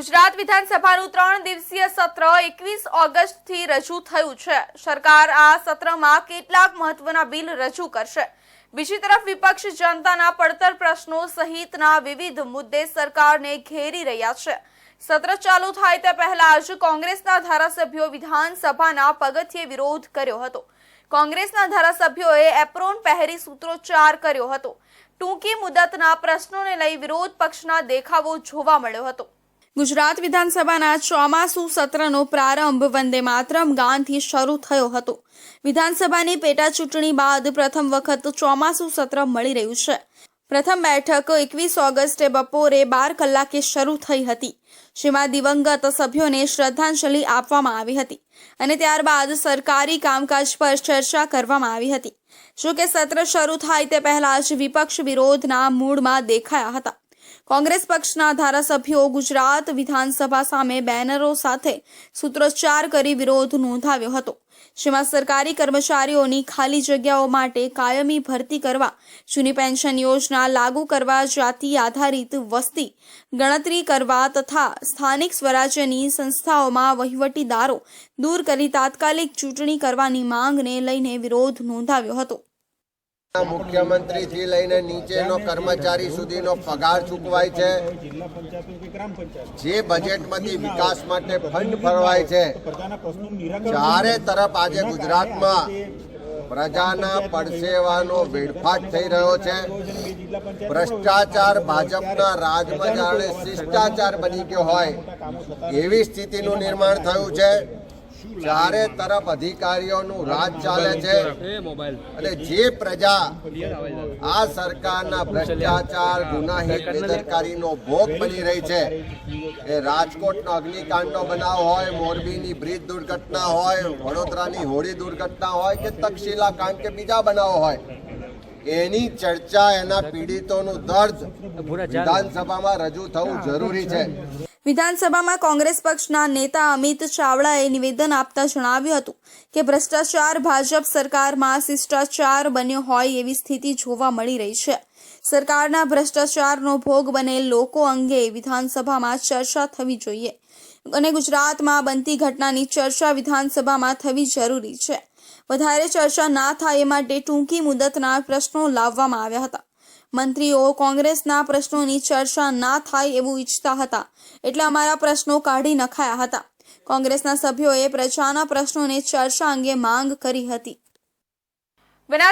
ગુજરાત વિધાનસભાનું ત્રણ દિવસીય સત્ર એકવીસ ઓગસ્ટથી રજૂ થયું છે. સરકાર આ સત્રમાં કેટલાક મહત્વના બિલ રજૂ કરશે. બીજી તરફ વિપક્ષ જનતાના પડતર પ્રશ્નો સહિતના વિવિધ મુદ્દે સરકારને ઘેરી રહ્યા છે. સત્ર ચાલુ થાય તે પહેલા જ કોંગ્રેસના ધારાસભ્યો વિધાનસભાના પગથિયે વિરોધ કર્યો હતો. કોંગ્રેસના ધારાસભ્યોએ એપ્રોન પહેરી સૂત્રોચ્ચાર કર્યો હતો. ટૂંકી મુદતના પ્રશ્નોને લઈ વિરોધ પક્ષના દેખાવો જોવા મળ્યો હતો. ગુજરાત વિધાનસભાના ચોમાસુ સત્રનો પ્રારંભ વંદે માતરમ ગાનથી શરૂ થયો હતો. વિધાનસભાની પેટા ચૂંટણી બાદ પ્રથમ વખત ચોમાસુ સત્ર મળી રહ્યું છે. પ્રથમ બેઠક એકવીસ ઓગસ્ટે બપોરે બાર કલાકે શરૂ થઈ હતી. જેમાં દિવંગત સભ્યોને શ્રદ્ધાંજલિ આપવામાં આવી હતી અને ત્યારબાદ સરકારી કામકાજ પર ચર્ચા કરવામાં આવી હતી. જો કે સત્ર શરૂ થાય તે પહેલા જ વિપક્ષ વિરોધના મૂડમાં દેખાયા હતા. કોંગ્રેસ પક્ષના ધારાસભ્યો ગુજરાત વિધાનસભા સામે બેનરો સાથે સૂત્રોચ્ચાર કરી વિરોધ નોંધાવ્યો હતો. જેમાં સરકારી કર્મચારીઓની ખાલી જગ્યાઓ માટે કાયમી ભરતી કરવા, જૂની પેન્શન યોજના લાગુ કરવા, જાતિ આધારિત વસ્તી ગણતરી કરવા તથા સ્થાનિક સ્વરાજ્યની સંસ્થાઓમાં વહીવટીદારો દૂર કરી તાત્કાલિક ચૂંટણી કરવાની માંગને લઈને વિરોધ નોંધાવ્યો હતો. મુખ્યમંત્રી થી લઈને નીચેનો કર્મચારી સુધીનો પગાર ચૂકવાય છે. જે બજેટમાંથી વિકાસ માટે ફંડ ફરવાય છે. ચારે તરફ આજે ગુજરાતમાં પ્રજાના પડસેવાનો વેડફાટ થઈ રહ્યો છે. ભ્રષ્ટાચાર ભાજપના રાજમાં જાણે શિષ્ટાચાર બની ગયો હોય એવી સ્થિતિનું નિર્માણ થયું છે. ચારે તરફ અધિકારીઓનું રાજ ચાલે છે. અને જે પ્રજા આ સરકારના ભ્રષ્ટાચાર ગુનાહિત બેદરકારીનો ભોગ બની રહી છે. એ રાજકોટનો અગ્નિકાંડનો બનાવ હોય મોરબીની બ્રિજ દુર્ઘટના હોય વડોદરાની હોળી દુર્ઘટના હોય કે તક્ષશિલા કાંડ કે બીજા બનાવો હોય એની ચર્ચા એના પીડિતોનું દર્દ વિધાનસભામાં રજૂ થવું જરૂરી છે. વિધાનસભામાં કોંગ્રેસ પક્ષના નેતા અમિત ચાવડાએ નિવેદન આપતા જણાવ્યું હતું કે ભ્રષ્ટાચાર ભાજપ સરકારમાં શિષ્ટાચાર બન્યો હોય એવી સ્થિતિ જોવા મળી રહી છે. સરકારના ભ્રષ્ટાચારનો ભોગ બનેલ લોકો અંગે વિધાનસભામાં ચર્ચા થવી જોઈએ અને ગુજરાતમાં બનતી ઘટનાની ચર્ચા વિધાનસભામાં થવી જરૂરી છે. વધારે ચર્ચા ના થાય એ માટે ટૂંકી મુદતના પ્રશ્નો લાવવામાં આવ્યા હતા. મંત્રીઓ કોંગ્રેસના પ્રશ્નોની ચર્ચા ના થાય એવું ઈચ્છતા હતા. એટલે અમારા પ્રશ્નો કાઢી નખાયા હતા. કોંગ્રેસના સભ્યોએ પ્રજાના પ્રશ્નોને ચર્ચા અંગે માંગ કરી હતી.